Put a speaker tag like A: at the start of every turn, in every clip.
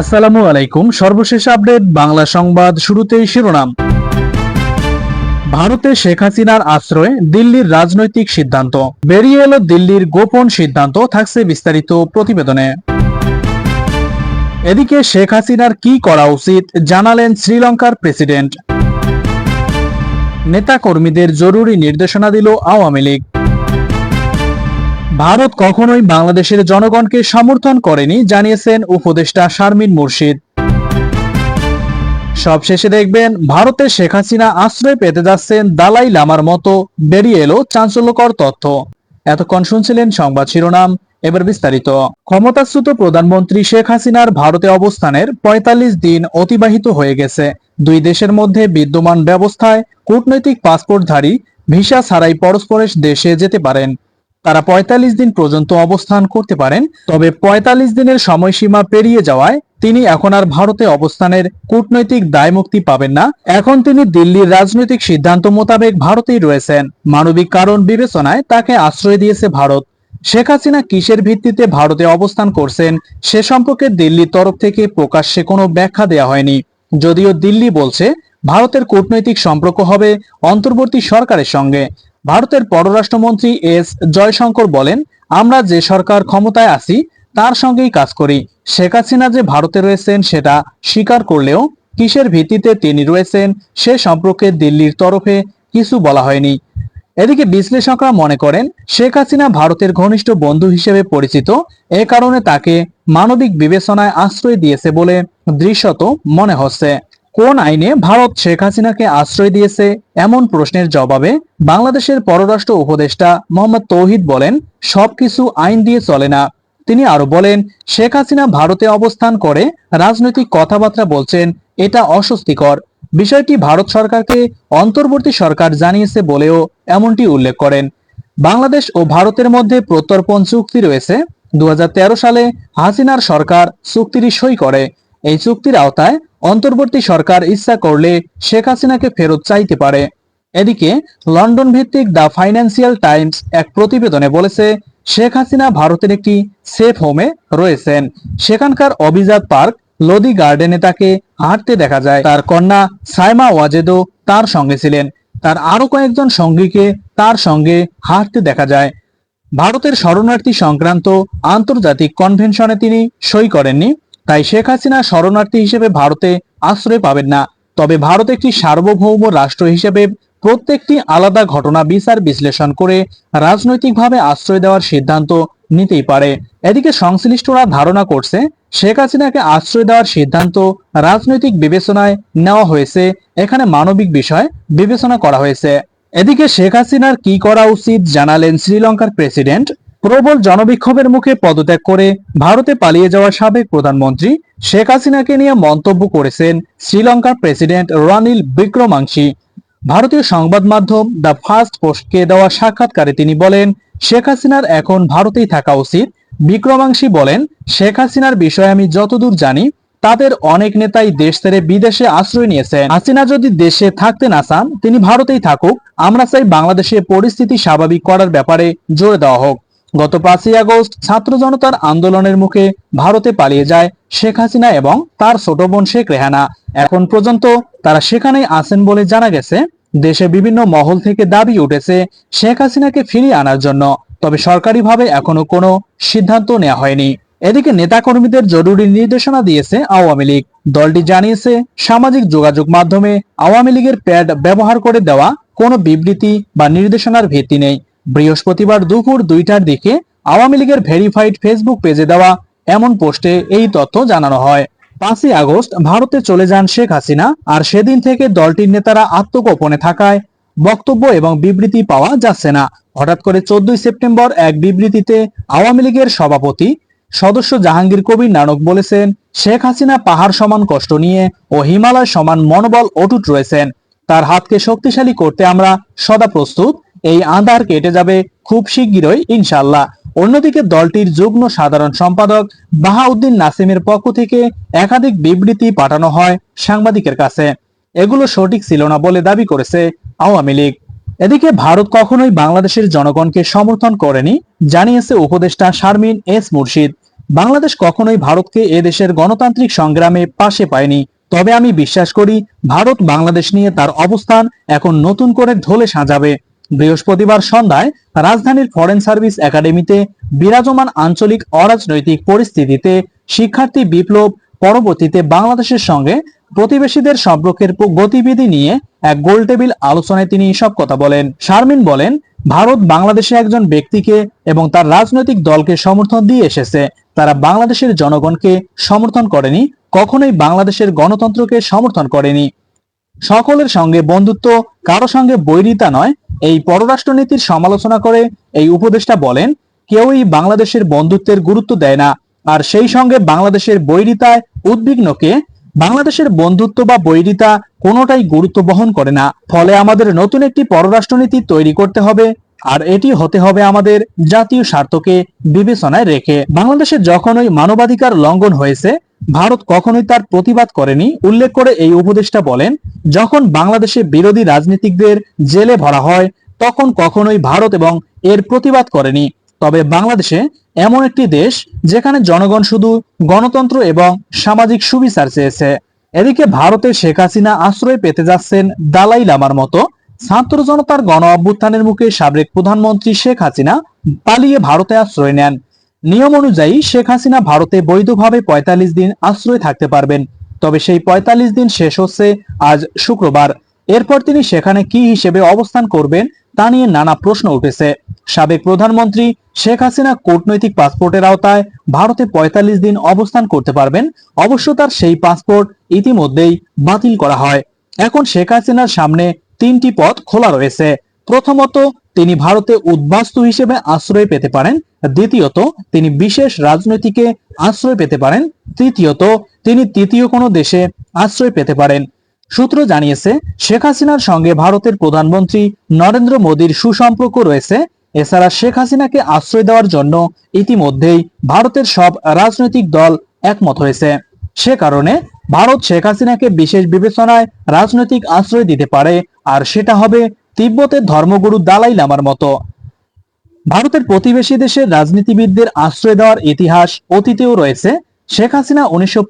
A: আসসালামু আলাইকুম। সর্বশেষ আপডেট, বাংলা সংবাদ শুরুতেই শিরোনাম। ভারতে শেখ হাসিনার আশ্রয়ে দিল্লির রাজনৈতিক সিদ্ধান্ত। বেরিয়ে এলো দিল্লির গোপন সিদ্ধান্ত, থাকছে বিস্তারিত প্রতিবেদনে। এদিকে শেখ হাসিনার কি করা উচিত, জানালেন শ্রীলঙ্কার প্রেসিডেন্ট। নেতা কর্মীদের জরুরি নির্দেশনা দিল আওয়ামী লীগ। ভারত কখনোই বাংলাদেশের জনগণকে সমর্থন করেনি, জানিয়েছেন উপদেষ্টা শারমিন মুর্শিদ। সবশেষে দেখবেন ভারতে শেখ হাসিনা আশ্রয় পেতে যাচ্ছেন দালাই লামার মতো, বেরিয়ে এলো চাঞ্চল্যকর তথ্য। এতক্ষণ শুনছিলেন সংবাদ শিরোনাম, এবার বিস্তারিত। ক্ষমতাচ্যুত প্রধানমন্ত্রী শেখ হাসিনার ভারতে অবস্থানের ৪৫ দিন অতিবাহিত হয়ে গেছে। দুই দেশের মধ্যে বিদ্যমান ব্যবস্থায় কূটনৈতিক পাসপোর্টধারী ভিসা ছাড়াই পরস্পরের দেশে যেতে পারেন। তারা ৪৫ দিন পর্যন্ত অবস্থান করতে পারেন, তবে ৪৫ দিনের সময়সীমা পেরিয়ে যাওয়ায় তিনি এখন আর ভারতে অবস্থানের কূটনৈতিক দায়মুক্তি পাবেন না। এখন তিনি দিল্লির রাজনৈতিক সিদ্ধান্ত মোতাবেক ভারতেই রয়েছেন। মানবিক কারণ বিবেচনায় তাকে আশ্রয় দিয়েছে ভারত। শেখ হাসিনা কিসের ভিত্তিতে ভারতে অবস্থান করছেন সে সম্পর্কে দিল্লির তরফ থেকে প্রকাশ্যে কোনো ব্যাখ্যা দেওয়া হয়নি। যদিও দিল্লি বলছে, ভারতের কূটনৈতিক সম্পর্ক হবে অন্তর্বর্তী সরকারের সঙ্গে। ভারতের পররাষ্ট্রমন্ত্রী এস জয়শঙ্কর বলেন, আমরা যে সরকার ক্ষমতায় আছি, তার সঙ্গেই কাজ করি। শেখ হাসিনা যে ভারতে রয়েছেন, সেটা স্বীকার করলেও কিসের ভিত্তিতে তিনি রয়েছেন, সে সম্পর্কে দিল্লির তরফে কিছু বলা হয়নি। এদিকে বিশ্লেষকরা মনে করেন, শেখ হাসিনা ভারতের ঘনিষ্ঠ বন্ধু হিসেবে পরিচিত। এ কারণে তাকে মানবিক বিবেচনায় আশ্রয় দিয়েছে বলে দৃশ্যত মনে হচ্ছে। কোন আইনে ভারত শেখ হাসিনাকে আশ্রয় দিয়েছে এমন প্রশ্নের জবাবে বাংলাদেশের পররাষ্ট্র উপদেষ্টা মোহাম্মদ তৌহিদ বলেন, সবকিছু আইন দিয়ে চলে না। তিনি আরও বলেন, শেখ হাসিনা ভারতে অবস্থান করে রাজনৈতিক কথাবার্তা বলছেন, এটা অস্বস্তিকর। বিষয়টি ভারত সরকারকে অন্তর্বর্তী সরকার জানিয়েছে বলেও এমনটি উল্লেখ করেন। বাংলাদেশ ও ভারতের মধ্যে প্রত্যর্পণ চুক্তি রয়েছে। দু হাজার তেরো সালে হাসিনার সরকার চুক্তিটি সই করে। এই চুক্তির আওতায় অন্তর্বর্তী সরকার ইচ্ছা করলে শেখ হাসিনাকে ফেরত চাইতে পারে। এদিকে লন্ডন ভিত্তিক দ্য ফাইন্যান্সিয়াল টাইমস এক প্রতিবেদনে বলেছে, শেখ হাসিনা ভারতের একটি সেফ হোমে রয়েছেন। সেখানকার অভিজাত পার্ক, লোদি গার্ডেনে তাকে হাঁটতে দেখা যায়। তার কন্যা সাইমা ওয়াজেদও তার সঙ্গে ছিলেন। তার আরও কয়েকজন সঙ্গীকে তার সঙ্গে হাঁটতে দেখা যায়। ভারতের শরণার্থী সংক্রান্ত আন্তর্জাতিক কনভেনশনে তিনি সই করেননি। তাই শেখ হাসিনা শরণার্থী হিসেবে ভারতে আশ্রয় পাবেন না। তবে ভারত একটি সার্বভৌম রাষ্ট্র হিসেবে প্রত্যেকটি আলাদা ঘটনা বিচার বিশ্লেষণ করে রাজনৈতিকভাবে আশ্রয় দেওয়ার সিদ্ধান্ত নিতেই পারে। এদিকে সংশ্লিষ্টরা ধারণা করছে, শেখ হাসিনাকে আশ্রয় দেওয়ার সিদ্ধান্ত রাজনৈতিক বিবেচনায় নেওয়া হয়েছে। এখানে মানবিক বিষয় বিবেচনা করা হয়েছে। এদিকে শেখ হাসিনার কি করা উচিত জানালেন শ্রীলঙ্কার প্রেসিডেন্ট প্রবল জনবিক্ষোভের মুখে পদত্যাগ করে ভারতে পালিয়ে যাওয়া সাবেক প্রধানমন্ত্রী শেখ হাসিনাকে নিয়ে মন্তব্য করেছেন শ্রীলঙ্কার প্রেসিডেন্ট রানিল বিক্রমাংশী। ভারতীয় সংবাদ মাধ্যম দ্য ফার্স্ট পোস্টকে দেওয়া সাক্ষাৎকারে তিনি বলেন, শেখ হাসিনার এখন ভারতেই থাকা উচিত। বিক্রমাংশী বলেন, শেখ হাসিনার বিষয়ে আমি যতদূর জানি, তাদের অনেক নেতাই দেশ ছেড়ে বিদেশে আশ্রয় নিয়েছেন। হাসিনা যদি দেশে থাকতে না চান, তিনি ভারতেই থাকুক। আমরা চাই বাংলাদেশে পরিস্থিতি স্বাভাবিক করার ব্যাপারে জোর দেওয়া হোক। গত পাঁচই আগস্ট ছাত্র জনতার আন্দোলনের মুখে ভারতে পালিয়ে যায় শেখ হাসিনা এবং তার ছোট বোন শেখ রেহানা। এখন পর্যন্ত তারা সেখানেই আছেন বলে জানা গেছে। দেশে বিভিন্ন মহল থেকে দাবি উঠেছে শেখ হাসিনাকে ফিরিয়ে আনার জন্য। তবে সরকারিভাবে এখনও কোনো সিদ্ধান্ত নেওয়া হয়নি। এদিকে নেতাকর্মীদের জরুরি নির্দেশনা দিয়েছে আওয়ামী লীগ। দলটি জানিয়েছে, সামাজিক যোগাযোগ মাধ্যমে আওয়ামী লীগের প্যাড ব্যবহার করে দেওয়া কোনো বিবৃতি বা নির্দেশনার ভিত্তি নেই। বৃহস্পতিবার দুপুর দুইটার দিকে আওয়ামী লীগের ভেরিফাইড ফেসবুক পেজে দেওয়া এমন পোস্টে এই তথ্য জানানো হয়। পাঁচই আগস্ট ভারতে চলে যান শেখ হাসিনা, আর সেদিন থেকে দলটির নেতারা আত্মগোপনে থাকায় বক্তব্য এবং বিবৃতি পাওয়া যাচ্ছে না। হঠাৎ করে চোদ্দই সেপ্টেম্বর এক বিবৃতিতে আওয়ামী লীগের সভাপতি, সদস্য জাহাঙ্গীর কবির নানক বলেছেন, শেখ হাসিনা পাহাড় সমান কষ্ট নিয়ে ও হিমালয় সমান মনোবল অটুট রয়েছেন। তার হাতকে শক্তিশালী করতে আমরা সদা প্রস্তুত। এই আঁধার কেটে যাবে খুব শিগগিরই ইনশাল্লাহ অন্যদিকে দলটির যুগ্ম সাধারণ সম্পাদক বাহাউদ্দিন নাসিমের পক্ষ থেকে একাধিক বিবৃতি পাঠানো হয় সাংবাদিকের কাছে। এগুলো সঠিক ছিল না বলে দাবি করেছে আওয়ামী লীগ। এদিকে ভারত কখনোই বাংলাদেশের জনগণকে সমর্থন করেনি, জানিয়েছে উপদেষ্টা শারমিন এস মুর্শিদ। বাংলাদেশ কখনোই ভারতকে এ দেশের গণতান্ত্রিক সংগ্রামে পাশে পায়নি। তবে আমি বিশ্বাস করি, ভারত বাংলাদেশ নিয়ে তার অবস্থান এখন নতুন করে ঢোলে সাজাবে। বৃহস্পতিবার সন্ধ্যায় রাজধানীর ফরেন সার্ভিস একাডেমিতে বিরাজমান আঞ্চলিক অরাজনৈতিক পরিস্থিতিতে শিক্ষার্থী বিপ্লব পরবর্তীতে বাংলাদেশের সঙ্গে প্রতিবেশীদের সম্পর্কের গতিবিধি নিয়ে এক গোলটেবিল আলোচনায় তিনি সব কথা বলেন। শারমিন বলেন, ভারত বাংলাদেশে একজন ব্যক্তিকে এবং তার রাজনৈতিক দলকে সমর্থন দিয়ে এসেছে। তারা বাংলাদেশের জনগণকে সমর্থন করেনি, কখনোই বাংলাদেশের গণতন্ত্রকে সমর্থন করেনি। সকলের সঙ্গে বন্ধুত্ব, কারও সঙ্গে বৈরিতা নয়, এই পররাষ্ট্রনীতির সমালোচনা করে এই উপদেষ্টা বলেন, কেউই বাংলাদেশের বন্ধুত্বের গুরুত্ব দেয় না, আর সেই সঙ্গে বাংলাদেশের বৈরিতায় উদ্বিগ্নকে, বাংলাদেশের বন্ধুত্ব বা বৈরিতা কোনোটাই গুরুত্ব বহন করে না, ফলে আমাদের নতুন একটি পররাষ্ট্রনীতি তৈরি করতে হবে, আর এটি হতে হবে আমাদের জাতীয় স্বার্থকে বিবেচনায় রেখে। বাংলাদেশে যখনই মানবাধিকার লঙ্ঘন হয়েছে ভারত কখনোই তার প্রতিবাদ করেনি, উল্লেখ করে এই উপদেষ্টা বলেন, যখন বাংলাদেশে বিরোধী রাজনীতিকদের জেলে ভরা হয়, তখন কখনোই ভারত এবং এর প্রতিবাদ করেনি। তবে বাংলাদেশে এমন একটি দেশ, যেখানে জনগণ শুধু গণতন্ত্র এবং সামাজিক সুবিচার চেয়েছে। এদিকে ভারতে শেখ হাসিনা আশ্রয় পেতে যাচ্ছেন দালাই লামার মতো। ছাত্র জনতার গণ অভ্যুত্থানের মুখে সাবেক প্রধানমন্ত্রী শেখ হাসিনা পালিয়ে ভারতে আশ্রয় নেন। নিয়ম অনুযায়ী শেখ হাসিনা ভারতে বৈধভাবে পঁয়তাল্লিশ দিন আশ্রয় থাকতে পারবেন। তবে সেই পঁয়তাল্লিশ দিন শেষ হচ্ছে আজ শুক্রবার। এরপর তিনি সেখানে কি হিসেবে অবস্থান করবেন তা নিয়ে নানা প্রশ্ন উঠেছে। সাবেক প্রধানমন্ত্রী শেখ হাসিনা কূটনৈতিক পাসপোর্টের আওতায় ভারতে পঁয়তাল্লিশ দিন অবস্থান করতে পারবেন। অবশ্য তার সেই পাসপোর্ট ইতিমধ্যেই বাতিল করা হয়। এখন শেখ হাসিনার সামনে তিনটি পথ খোলা রয়েছে। প্রথমত, তিনি ভারতে উদ্বাস্তু হিসেবে আশ্রয় পেতে পারেন। দ্বিতীয়ত, তিনি বিশেষ রাজনৈতিকে আশ্রয় পেতে পারেন। তৃতীয়ত, তিনি তৃতীয় কোনো দেশে আশ্রয় পেতে পারেন। সূত্র জানিয়েছে, শেখ হাসিনার সঙ্গে ভারতের প্রধানমন্ত্রী নরেন্দ্র মোদীর সুসম্পর্ক রয়েছে। এছাড়া শেখ হাসিনাকে আশ্রয় দেওয়ার জন্য ইতিমধ্যেই ভারতের সব রাজনৈতিক দল একমত হয়েছে। সে কারণে ভারত শেখ হাসিনাকে বিশেষ বিবেচনায় রাজনৈতিক আশ্রয় দিতে পারে, আর সেটা হবে তিব্বতের ধর্মগুরু দালাই লামার মতো। ভারতের প্রতিবেশী দেশের রাজনীতিবিদদের আশ্রয় দেওয়ার ইতিহাস অতীতেও রয়েছে। শেখ হাসিনা উনিশশো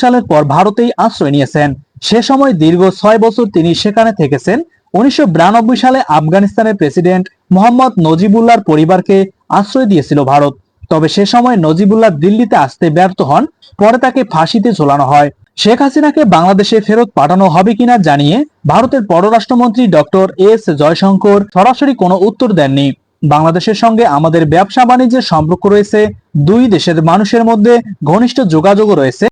A: সালের পর ভারতেই আশ্রয় নিয়েছেন। সে সময় দীর্ঘ ছয় বছর তিনি সেখানে থেকেছেন। উনিশশো বিরানব্বই সালে আফগানিস্তানের প্রেসিডেন্ট মোহাম্মদ নজিবুল্লাহর পরিবারকে আশ্রয় দিয়েছিল ভারত। তবে সে সময় নজিবুল্লাহ দিল্লিতে আসতে ব্যর্থ হন, পরে তাকে ফাঁসিতে ঝোলানো হয়। শেখ হাসিনাকে বাংলাদেশে ফেরত পাঠানো হবে কিনা জানিয়ে ভারতের পররাষ্ট্রমন্ত্রী ডক্টর এস জয়শঙ্কর সরাসরি কোনো উত্তর দেননি। বাংলাদেশের সঙ্গে আমাদের ব্যবসা বাণিজ্যের সম্পর্ক রয়েছে, দুই দেশের মানুষের মধ্যে ঘনিষ্ঠ যোগাযোগ রয়েছে।